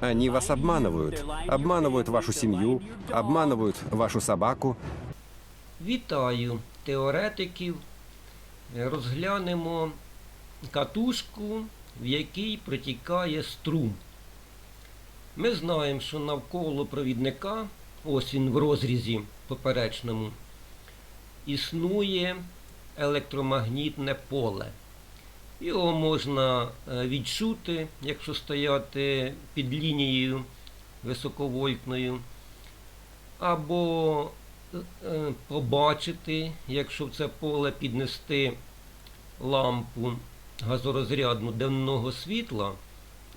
Они вас обманывают. Обманывают вашу семью, обманывают вашу собаку. Вітаю теоретиків. Розглянемо катушку, в якій протікає струм. Ми знаємо, що навколо провідника, ось він в розрізі поперечному, існує електромагнітне поле. Його можна е, відчути, якщо стояти під лінією високовольтною, або е, побачити, якщо в це поле піднести лампу газорозрядну денного світла,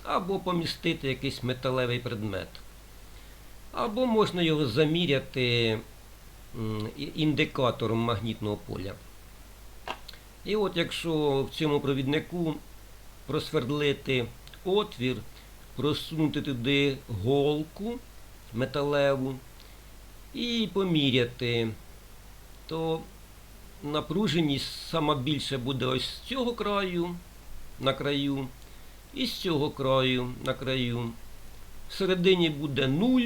або помістити якийсь металевий предмет. Або можна його заміряти індикатором магнітного поля. І от якщо в цьому провіднику просвердлити отвір, просунути туди голку металеву, і поміряти, то напруженість сама більше буде ось з цього краю на краю, і з цього краю на краю. Всередині буде 0.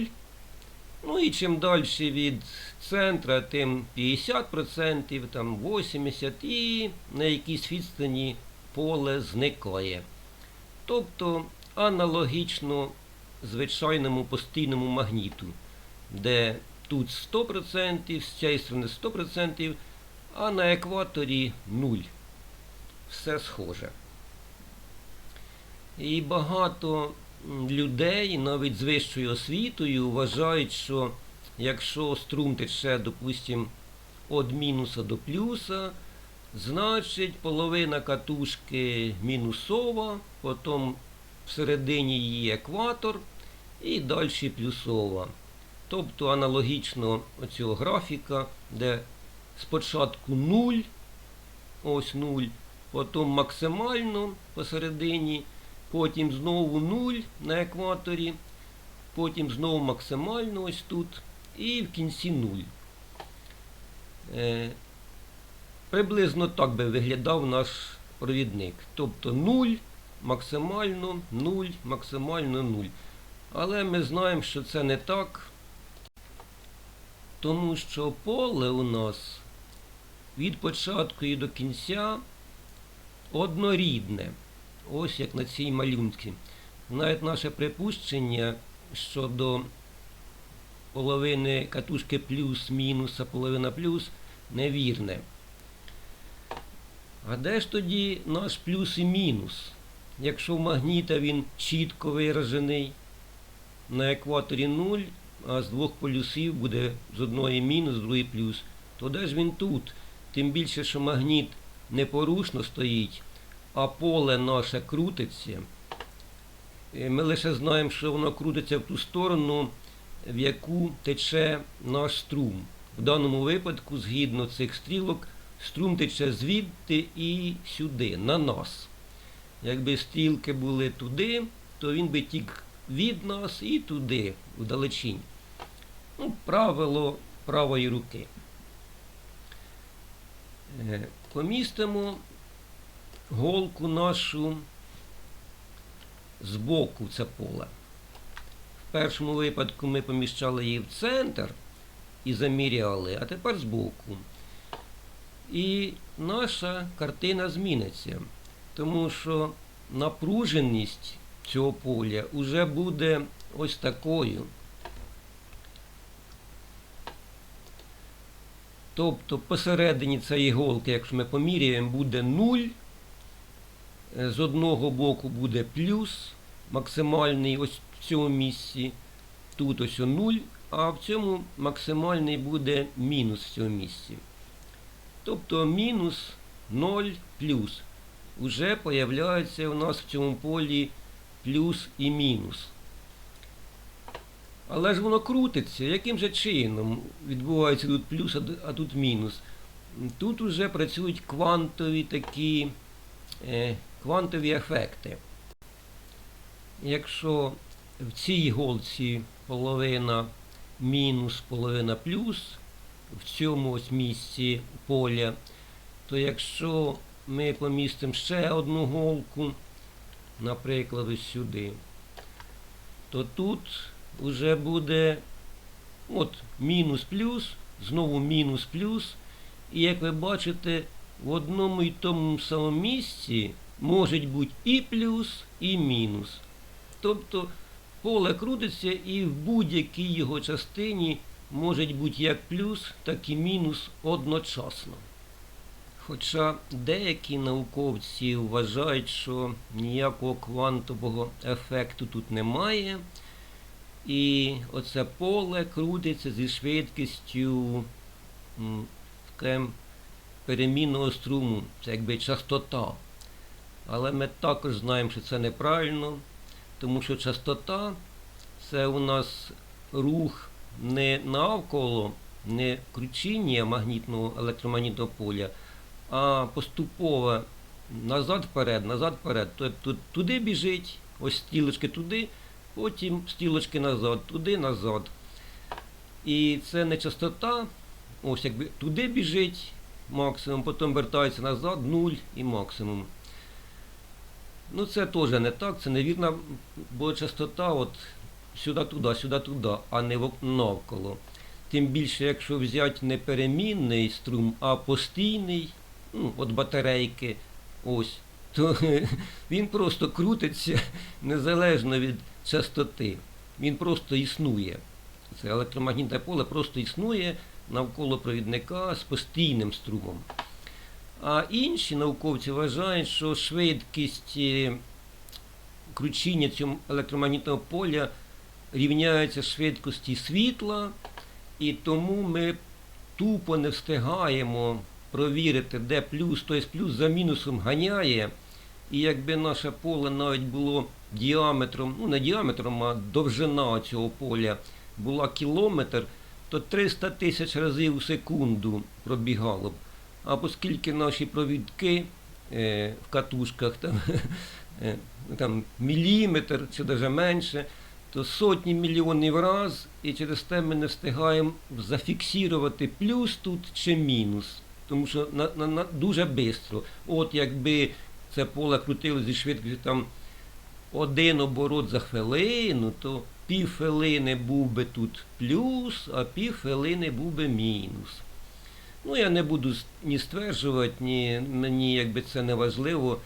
Ну і чим далі від центра, тим 50%, там 80% і на якійсь відстані поле зникає. Тобто аналогічно звичайному постійному магніту де тут 100%, з цієї сторони 100%, а на екваторі 0. Все схоже. І багато людей, навіть з вищою освітою, вважають, що якщо струм тече, допустимо, від мінуса до плюса, значить половина катушки мінусова, потім всередині її екватор і далі плюсова. Тобто аналогічно оцього графіка, де спочатку 0, ось 0, потім максимально посередині, потім знову 0 на екваторі, потім знову максимально ось тут і в кінці 0. Е, приблизно так би виглядав наш провідник. Тобто 0, максимально 0, максимально 0. Але ми знаємо, що це не так. Тому що поле у нас від початку і до кінця однорідне. Ось як на цій малюнці. Навіть наше припущення щодо половини катушки плюс-мінус, а половина плюс невірне. А де ж тоді наш плюс і мінус? Якщо в магніта він чітко виражений, на екваторі 0, а з двох полюсів буде з одної мінус, з другої плюс, то де ж він тут? Тим більше, що магніт непорушно стоїть, а поле наше крутиться. Е, Ми лише знаємо, що воно крутиться в ту сторону, в яку тече наш струм. В даному випадку, згідно цих стрілок, струм тече звідти і сюди, на нас. Якби стрілки були туди, то він би тік від нас і туди, вдалечінь. Ну, правило правої руки. Е, Помістимо голку нашу збоку це поле. В першому випадку ми поміщали її в центр і заміряли, а тепер збоку. І наша картина зміниться, тому що напруженість цього поля вже буде ось такою. Тобто посередині цієї голки, якщо ми поміряємо, буде 0. Е, З одного боку буде плюс максимальний ось цьому місці. Тут ось 0, а в цьому максимальний буде мінус в цьому місці. Тобто мінус 0 плюс. Уже появляється у нас в цьому полі плюс і мінус. Але ж воно крутиться. Яким же чином відбувається тут плюс, а тут мінус? Тут вже працюють квантові такі е, квантові ефекти. Якщо в цій голці половина мінус, половина плюс, в цьому ось місці поля, то якщо ми помістимо ще одну голку, наприклад, ось сюди, то тут вже буде от мінус плюс, знову мінус плюс. І як ви бачите, в одному і тому самому місці може бути і плюс, і мінус. Тобто поле крутиться і в будь-якій його частині може бути як плюс, так і мінус одночасно. Хоча деякі науковці вважають, що ніякого квантового ефекту тут немає, і оце поле крутиться зі швидкістю перемінного струму, це якби частота. Але ми також знаємо, що це неправильно, тому що частота це у нас рух не навколо, не кручіння магнітного електромагнітного поля, а поступове назад вперед, назад вперед. Тобто туди біжить, ось стрілочки туди, потім стрілочки назад, туди, назад. І це не частота, ось якби туди біжить максимум, потім вертається назад, нуль і максимум. Ну це теж не так, це невірна, бо частота от сюди-туди, сюди-туди, а не навколо. Тим більше, якщо взяти не перемінний струм, а постійний, ну, от батарейки, ось, то він просто крутиться незалежно від частоти. Він просто існує. Це електромагнітне поле просто існує навколо провідника з постійним струмом. А інші науковці вважають, що швидкість е, кручіння цього електромагнітного поля рівняється швидкості світла, і тому ми тупо не встигаємо провірити, де плюс, тобто плюс за мінусом ганяє. І якби наше поле навіть було діаметром, ну не діаметром, а довжина цього поля була кілометр, то 300 тисяч разів у секунду пробігало б. А оскільки наші провідки е, в катушках там, е, там міліметр чи навіть менше, то сотні мільйонів раз, і через те ми не встигаємо зафіксувати плюс тут чи мінус. Тому що на, на, на, дуже швидко. От якби це поле крутило зі швидкістю там один оборот за хвилину, то пів хвилини був би тут плюс, а пів хвилини був би мінус. Ну, я не буду ні стверджувати, ні мені якби це не важливо.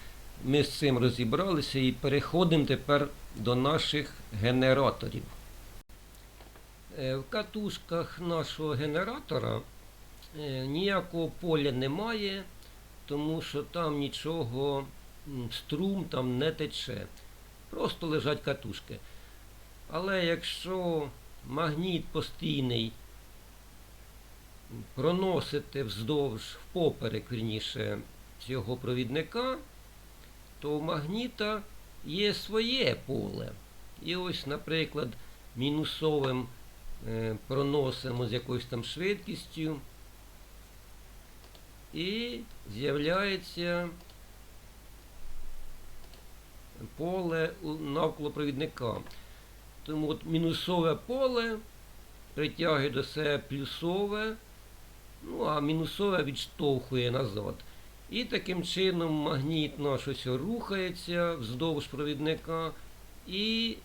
Ми з цим розібралися і переходимо тепер до наших генераторів. Е, В катушках нашого генератора е, ніякого поля немає, тому що там нічого, струм там не тече. Просто лежать катушки. Але якщо магніт постійний проносити вздовж впоперек, вірніше, цього провідника, то у магніта є своє поле. І ось, наприклад, мінусовим е, проносимо з якоюсь там швидкістю. І з'являється поле навколо провідника. Тому от мінусове поле притягує до себе плюсове, ну а мінусове відштовхує назад. І таким чином магніт наш ось рухається вздовж провідника і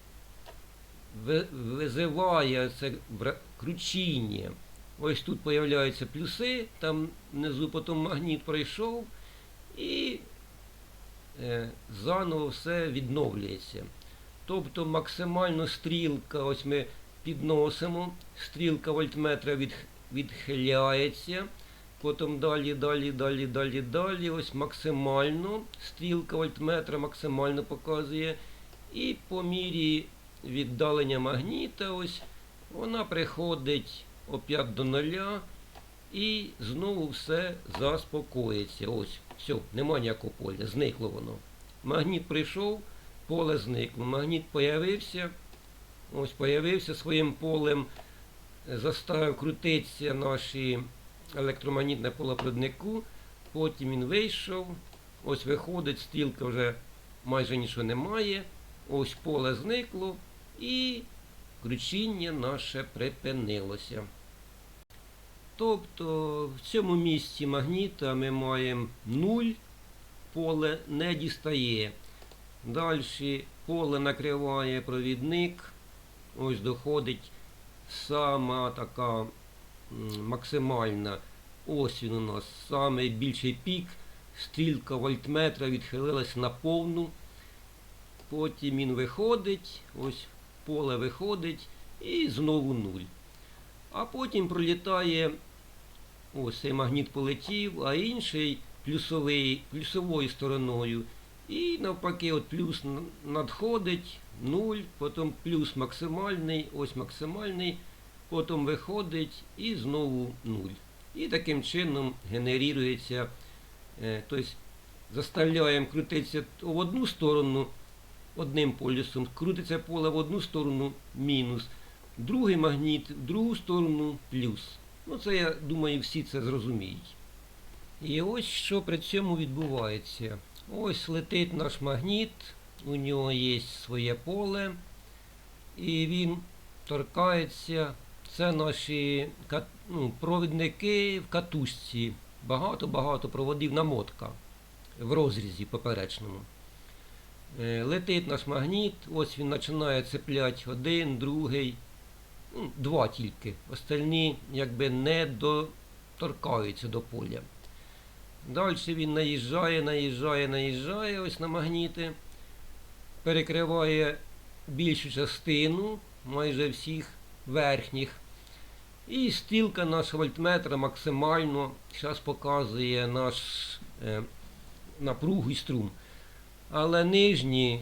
визиває це кручіння. Ось тут появляються плюси, там внизу потім магніт пройшов і е, заново все відновлюється. Тобто максимально стрілка, ось ми підносимо, стрілка вольтметра від, відхиляється, потім далі, далі, далі, далі, далі. Ось максимально стрілка вольтметра максимально показує. І по мірі віддалення магніта, ось вона приходить опять до нуля і знову все заспокоїться. Ось, все, немає ніякого поля, зникло воно. Магніт прийшов, поле зникло. Магніт появився, ось появився своїм полем, заставив крутитися наші електромагнітне поле провіднику, потім він вийшов, ось виходить, стрілка вже майже нічого немає, ось поле зникло. І кручіння наше припинилося. Тобто в цьому місці магніта ми маємо 0, поле не дістає. Далі поле накриває провідник, ось доходить сама така максимальна. Ось він у нас самий більший пік. Стрілка вольтметра відхилилась на повну. Потім він виходить, ось поле виходить і знову нуль. А потім пролітає, ось цей магніт полетів, а інший плюсовий, плюсовою стороною. І навпаки, от плюс надходить, нуль, потім плюс максимальний, ось максимальний, потім виходить і знову нуль. І таким чином генерується, е, тобто заставляємо крутитися в одну сторону одним полюсом, крутиться поле в одну сторону мінус, другий магніт в другу сторону плюс. Ну це я думаю, всі це зрозуміють. І ось що при цьому відбувається. Ось летить наш магніт, у нього є своє поле, і він торкається. Це наші ну, провідники в катушці. Багато-багато проводів намотка в розрізі поперечному. Е, Летить наш магніт, ось він починає цепляти один, другий, ну, два тільки. Остальні якби не доторкаються до поля. Далі він наїжджає, наїжджає, наїжджає ось на магніти, перекриває більшу частину, майже всіх верхніх. І стрілка нашого вольтметра максимально зараз показує наш е, напругу і струм. Але нижні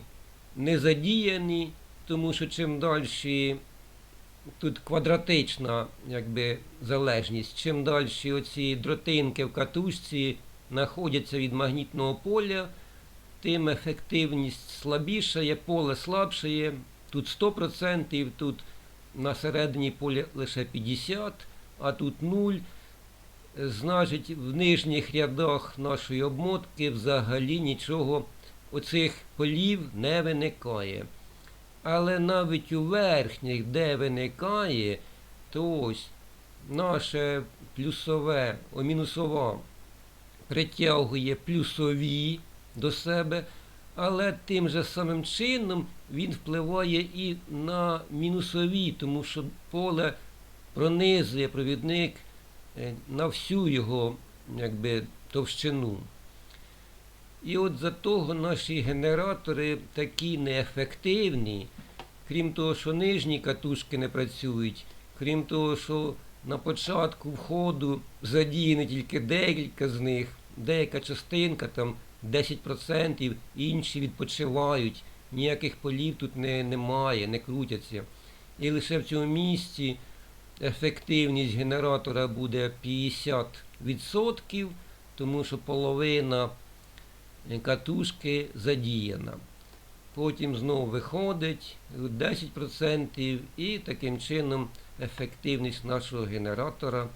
не задіяні, тому що чим далі тут квадратична якби, залежність, чим далі оці дротинки в катушці знаходяться від магнітного поля, тим ефективність слабішає, поле слабшає. Тут 100%, тут на середині поля лише 50%, а тут 0. Значить, в нижніх рядах нашої обмотки взагалі нічого оцих полів не виникає. Але навіть у верхніх, де виникає, то ось наше плюсове, о, мінусова притягує плюсові до себе, але тим же самим чином він впливає і на мінусові, тому що поле пронизує провідник е, на всю його якби, товщину. І от за того наші генератори такі неефективні, крім того, що нижні катушки не працюють, крім того, що на початку входу задіяні тільки декілька з них, деяка частинка, там 10%, інші відпочивають, ніяких полів тут не, немає, не крутяться. І лише в цьому місці ефективність генератора буде 50%, тому що половина катушки задіяна. Потім знову виходить 10% і таким чином ефективність нашого генератора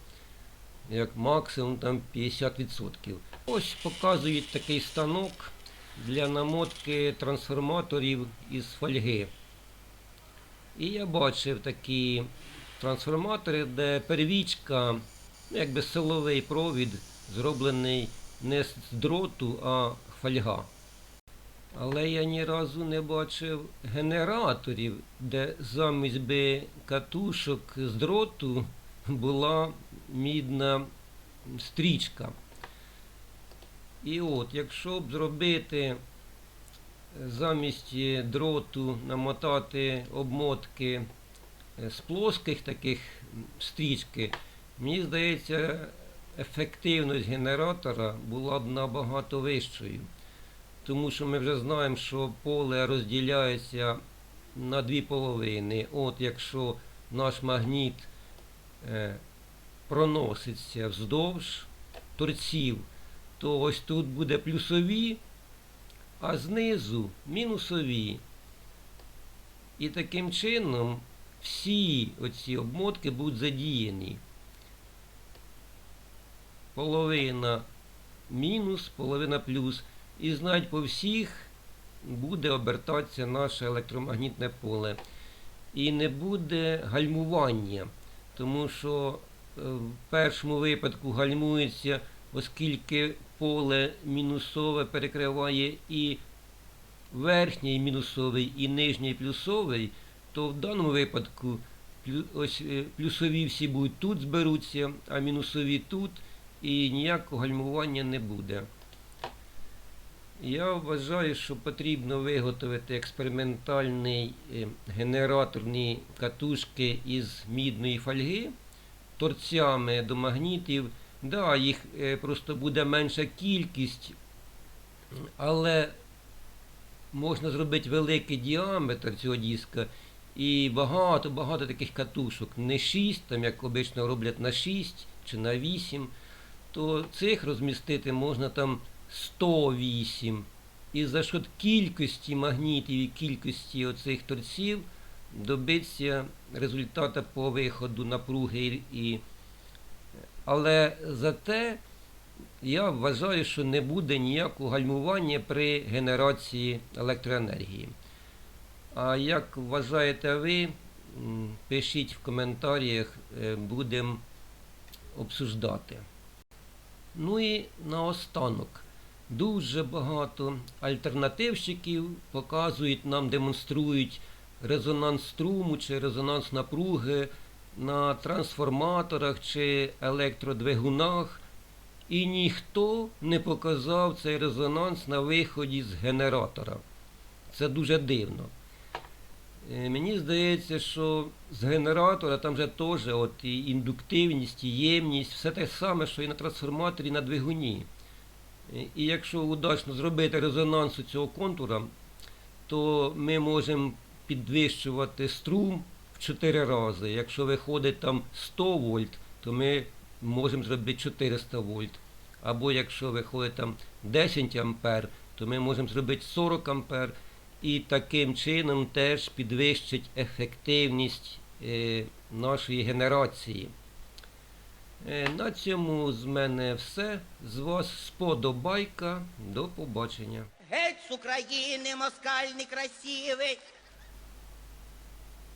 як максимум там 50%. Ось показують такий станок для намотки трансформаторів із фольги. І я бачив такі трансформатори, де первічка, ну, якби силовий провід, зроблений не з дроту, а фольга. Але я ні разу не бачив генераторів, де замість би катушок з дроту була мідна стрічка. І от, якщо б зробити замість дроту намотати обмотки е, з плоских таких стрічки, мені здається, ефективність генератора була б набагато вищою. Тому що ми вже знаємо, що поле розділяється на дві половини. От якщо наш магніт е, проноситься вздовж торців, то ось тут буде плюсові, а знизу мінусові. І таким чином всі оці обмотки будуть задіяні. Половина мінус, половина плюс. І знать по всіх буде обертатися наше електромагнітне поле. І не буде гальмування, тому що в першому випадку гальмується, оскільки поле мінусове перекриває і верхній мінусовий, і нижній плюсовий, то в даному випадку ось е, плюсові всі будуть тут зберуться, а мінусові тут, і ніякого гальмування не буде. Я вважаю, що потрібно виготовити експериментальний е, генераторні катушки із мідної фольги, торцями до магнітів. Да, їх е, просто буде менша кількість, але можна зробити великий діаметр цього диска і багато-багато таких катушок. Не 6, там як обично роблять на 6 чи на 8, то цих розмістити можна там 108. І за счет кількості магнітів і кількості оцих торців добитися результата по виходу напруги і. Але зате я вважаю, що не буде ніякого гальмування при генерації електроенергії. А як вважаєте ви, пишіть в коментарях, будемо обсуждати. Ну і наостанок. Дуже багато альтернативщиків показують нам, демонструють резонанс струму чи резонанс напруги на трансформаторах чи електродвигунах. І ніхто не показав цей резонанс на виході з генератора. Це дуже дивно. Е, Мені здається, що з генератора там же теж от і індуктивність, і ємність, все те саме, що і на трансформаторі, і на двигуні. Е, І якщо удачно зробити резонанс у цього контура, то ми можемо підвищувати струм в 4 рази. Якщо виходить там 100 вольт, то ми можемо зробити 400 вольт. Або якщо виходить там 10 ампер, то ми можемо зробити 40 ампер і таким чином теж підвищить ефективність е, нашої генерації. Е, на цьому з мене все. З вас сподобайка. До побачення. Геть з України, москаль некрасивий,